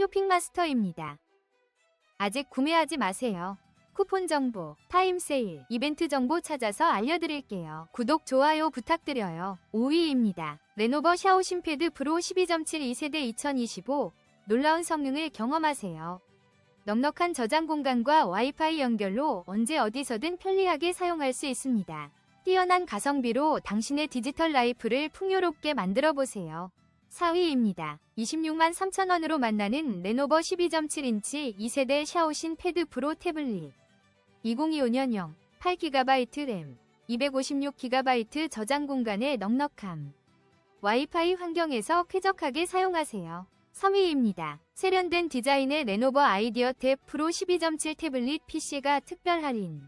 쇼핑마스터입니다. 아직 구매하지 마세요. 쿠폰 정보, 타임 세일, 이벤트 정보 찾아서 알려드릴게요. 구독, 좋아요 부탁드려요. 5위입니다. 레노버 샤오신 패드 프로 12.7 2세대 2025 놀라운 성능을 경험하세요. 넉넉한 저장 공간과 와이파이 연결로 언제 어디서든 편리하게 사용할 수 있습니다. 뛰어난 가성비로 당신의 디지털 라이프를 풍요롭게 만들어 보세요. 4위입니다. 26만 3천원으로 만나는 레노버 12.7인치 2세대 샤오신 패드 프로 태블릿 2025년형 8GB 램 256GB 저장 공간의 넉넉함 와이파이 환경에서 쾌적하게 사용하세요. 3위입니다. 세련된 디자인의 레노버 아이디어 탭 프로 12.7 태블릿 PC가 특별 할인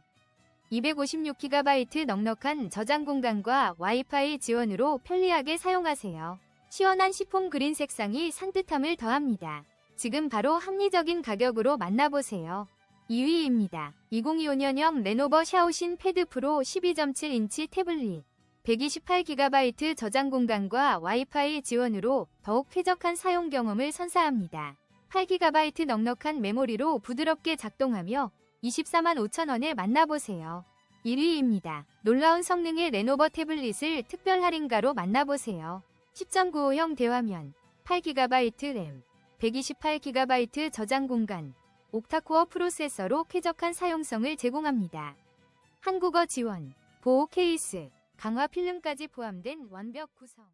256GB 넉넉한 저장 공간과 와이파이 지원으로 편리하게 사용하세요. 시원한 시폰 그린 색상이 산뜻함을 더합니다. 지금 바로 합리적인 가격으로 만나보세요. 2위입니다. 2025년형 레노버 샤오신 패드 프로 12.7인치 태블릿 128GB 저장 공간과 와이파이 지원으로 더욱 쾌적한 사용 경험을 선사합니다. 8GB 넉넉한 메모리로 부드럽게 작동하며 24만 5천원에 만나보세요. 1위입니다. 놀라운 성능의 레노버 태블릿을 특별 할인가로 만나보세요. 10.95형 대화면, 8GB 램, 128GB 저장 공간, 옥타코어 프로세서로 쾌적한 사용성을 제공합니다. 한국어 지원, 보호 케이스, 강화 필름까지 포함된 완벽 구성.